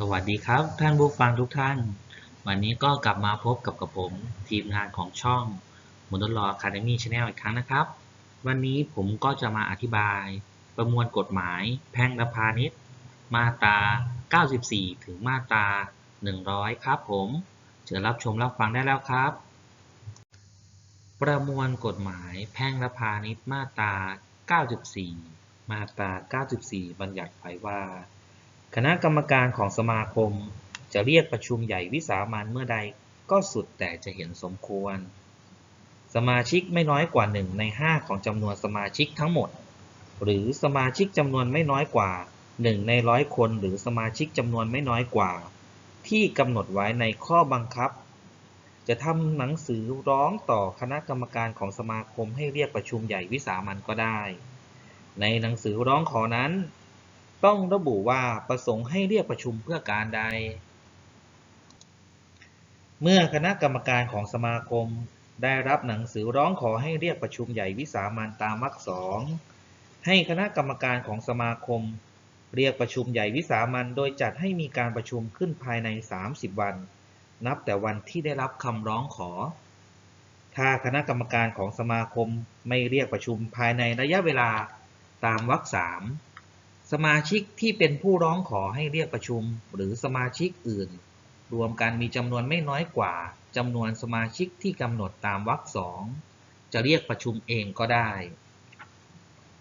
สวัสดีครับท่านผู้ฟังทุกท่าน วันนี้ก็กลับมาพบกับกับผม ทีมงานของช่องม o น l ล w Academy Channel อีกครั้งนะครับ วันนี้ผมก็จะมาอธิบาย ประมวลกฎหมาย แพ่งและพาณิชย์ มาตรา 94 ถึงมาตรา 100 ครับผมเชิญรับชมรับฟังได้แล้วครับ ประมวลกฎหมายแพ่งและพาณิชย์มาตรา 94 มาตรา 94 บัญญัติไว้ว่า คณะกรรมการของสมาคม จะเรียกประชุมใหญ่วิสามันเมื่อใดก็สุดแต่จะเห็นสมควร สมาชิกไม่น้อยกว่าหนึ่งใน 5 ของจำนวนสมาชิกทั้งหมด หรือสมาชิกจำนวนไม่น้อยกว่า 1 ในร้อยคน หรือสมาชิกจำนวนไม่น้อยกว่า ที่กำหนดไว้ในข้อบังคับ จะทำหนังสือร้องต่อคณะกรรมการของสมาคมให้เรียกประชุมใหญ่วิสามันก็ได้ ในหนังสือร้องขอนั้น ต้องระบุว่าประสงค์ให้เรียกประชุมเพื่อการใด เมื่อคณะกรรมการของสมาคมได้รับหนังสือร้องขอให้เรียกประชุมใหญ่วิสามันตามวรรคสองให้คณะกรรมการของสมาคม เรียกประชุมใหญ่วิสามันโดยจัดให้มีการประชุมขึ้นภายใน 30 วัน นับแต่วันที่ได้รับคำร้องขอ ถ้าคณะกรรมการของสมาคมไม่เรียกประชุมภายในระยะเวลาตามวรรคสาม สมาชิกที่เป็นผู้ร้องขอให้เรียกประชุม หรือสมาชิกอื่น รวมกันมีจำนวนไม่น้อยกว่าจำนวนสมาชิกที่กำหนดตามวรรคสองจะเรียกประชุมเองก็ได้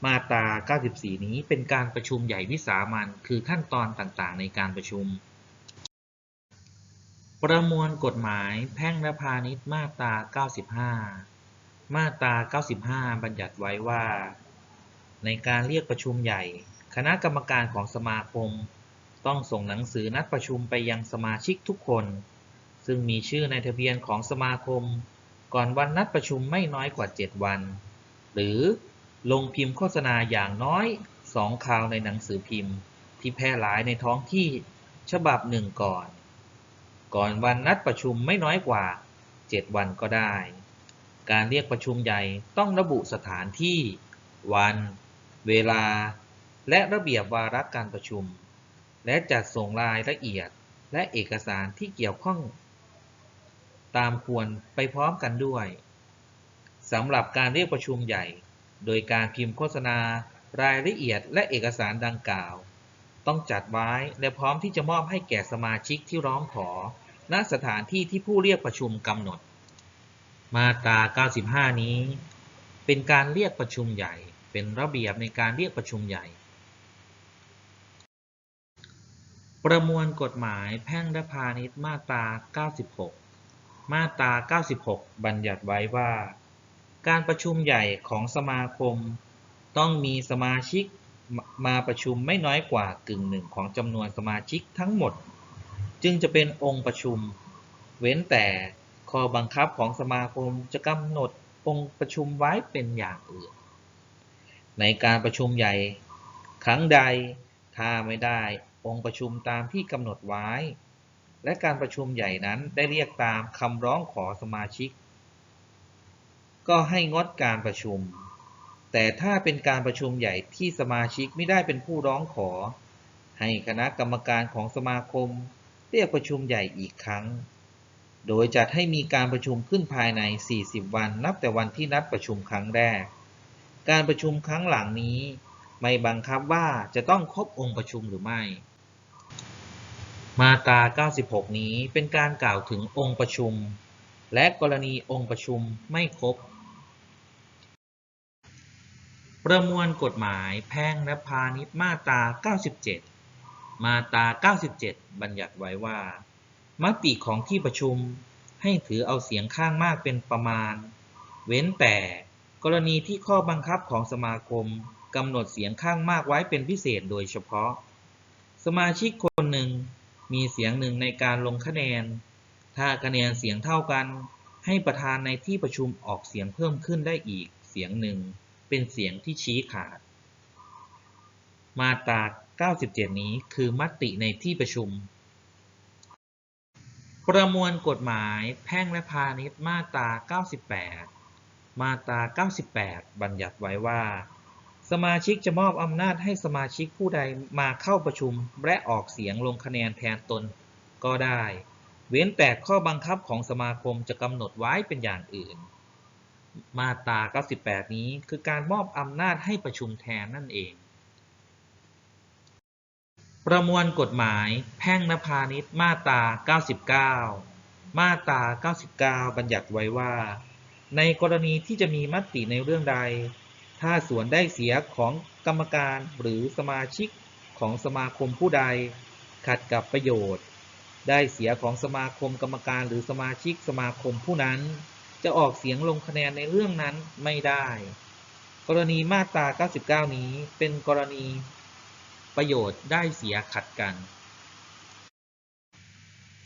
มาตรา 94 นี้เป็นการประชุมใหญ่วิสามันคือขั้นตอนต่างๆ ในการประชุม ประมวลกฎหมายแพ่งและพาณิชย์มาตรา 95 มาตรา 95 บัญญัติไว้ว่า ในการเรียกประชุมใหญ่ คณะกรรมการของสมาคม ต้องส่งหนังสือนัดประชุมไปยังสมาชิกทุกคน ซึ่งมีชื่อในทะเบียนของสมาคม ก่อนวันนัดประชุมไม่น้อยกว่า 7 วัน หรือลงพิมพ์โฆษณาอย่างน้อย2คราวในหนังสือพิมพ์ที่แพร่หลายในท้องที่ฉบับหนึ่งก่อน ก่อนวันนัดประชุมไม่น้อยกว่า 7 วันก็ได้ การเรียกประชุมใหญ่ต้องระบุสถานที่ วัน เวลา และระเบียบวาระการประชุม และจัดส่งรายละเอียดและเอกสารที่เกี่ยวข้อง ตามควรไปพร้อมกันด้วยสำหรับการเรียกประชุมใหญ่ โดยการพิมพ์โฆษณารายละเอียดและเอกสารดังกล่าว ต้องจัดไว้และพร้อมที่จะมอบให้แก่สมาชิกที่ร้องขอ ณสถานที่ที่ผู้เรียกประชุมกำหนด มาตรา 95 นี้ เป็นการเรียกประชุมใหญ่ เป็นระเบียบในการเรียกประชุมใหญ่ ประมวลกฎหมายแพ่งและพาณิชย์มาตรา 96 มาตรา 96 บัญญัติไว้ว่า การประชุมใหญ่ของสมาคม ต้องมีสมาชิกมาประชุมไม่น้อยกว่ากึ่งหนึ่งของจำนวนสมาชิกทั้งหมด จึงจะเป็นองค์ประชุม เว้นแต่ข้อบังคับของสมาคมจะกำหนดองค์ประชุมไว้เป็นอย่างอื่น ในการประชุมใหญ่ ครั้งใดถ้าไม่ได้ องค์ประชุมตามที่กำหนดไว้ และการประชุมใหญ่นั้นได้เรียกตามคำร้องขอสมาชิก ก็ให้งดการประชุม แต่ถ้าเป็นการประชุมใหญ่ที่สมาชิกไม่ได้เป็นผู้ร้องขอ ให้คณะกรรมการของสมาคม เรียกประชุมใหญ่อีกครั้ง โดยจัดให้มีการประชุมขึ้นภายใน 40 วันนับแต่วันที่นัดประชุมครั้งแรก การประชุมครั้งหลังนี้ไม่บังคับว่าจะต้องครบองค์ประชุมหรือไม่ มาตรา 96 นี้เป็นการกล่าวถึงองค์ประชุม และกรณีองค์ประชุมไม่ครบ ประมวลกฎหมายแพ่งและพาณิชย์มาตรา 97 มาตรา 97 บัญญัติไว้ว่า มติของที่ประชุมให้ถือเอาเสียงข้างมากเป็นประมาณ เว้นแต่กรณีที่ข้อบังคับของสมาคมกำหนดเสียงข้างมากไว้เป็นพิเศษโดยเฉพาะ สมาชิกคนหนึ่ง มีเสียงหนึ่งในการลงคะแนน ถ้าคะแนนเสียงเท่ากัน ให้ประธานในที่ประชุมออกเสียงเพิ่มขึ้นได้อีกเสียงหนึ่ง เป็นเสียงที่ชี้ขาด มาตรา 97 นี้คือมติในที่ประชุม ประมวลกฎหมายแพ่งและพาณิชย์มาตรา 98 มาตรา 98 บัญญัติไว้ว่า สมาชิกจะมอบอำนาจให้สมาชิกผู้ใดมาเข้าประชุมและออกเสียงลงคะแนนแทนตนก็ได้ เว้นแต่ข้อบังคับของสมาคมจะกำหนดไว้เป็นอย่างอื่น มาตรา 98 นี้คือการมอบอำนาจให้ประชุมแทนนั่นเอง ประมวลกฎหมายแพ่งและพาณิชย์มาตรา 99 มาตรา 99 บัญญัติไว้ว่า ในกรณีที่จะมีมติในเรื่องใด ถ้าส่วนได้เสียของกรรมการหรือสมาชิกของสมาคมผู้ใด ขัดกับประโยชน์ ได้เสียของสมาคมกรรมการหรือสมาชิกสมาคมผู้นั้น จะออกเสียงลงคะแนนในเรื่องนั้นไม่ได้ กรณีมาตรา 99 นี้เป็นกรณีประโยชน์ได้เสียขัดกัน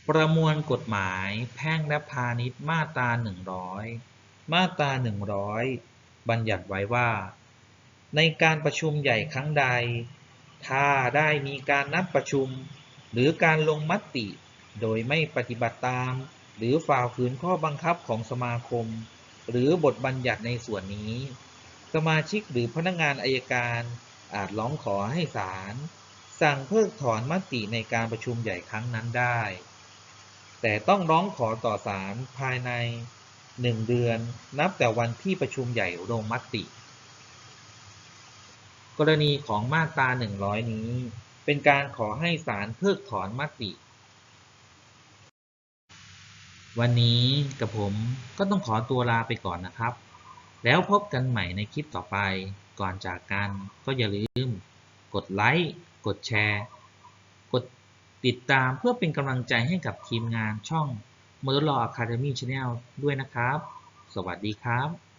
ประมวลกฎหมายแพ่งและพาณิชย์มาตรา 100 มาตรา 100 บัญญัติไว้ว่า ในการประชุมใหญ่ครั้งใด ถ้าได้มีการนัดประชุม หรือการลงมติ โดยไม่ปฏิบัติตาม หรือฝ่าฝืนข้อบังคับของสมาคม หรือบทบัญญัติในส่วนนี้ สมาชิกหรือพนักงานอายการอาจร้องขอให้ศาลสั่งเพิกถอนมติในการประชุมใหญ่ครั้งนั้นได้ แต่ต้องร้องขอต่อศาลภายใน 1เดือนนับแต่วันที่ประชุมใหญ่ลงมติ กรณีของมาตรา 100 นี้ เป็นการขอให้ศาลเพิกถอนมติ วันนี้กับผมก็ต้องขอตัวลาไปก่อนนะครับ แล้วพบกันใหม่ในคลิปต่อไป ก่อนจากกันก็อย่าลืม กดไลค์ กดแชร์ กดติดตามเพื่อเป็นกำลังใจให้กับทีมงานช่อง m o t o r Law Academy Channel ด้วยนะครับ สวัสดีครับ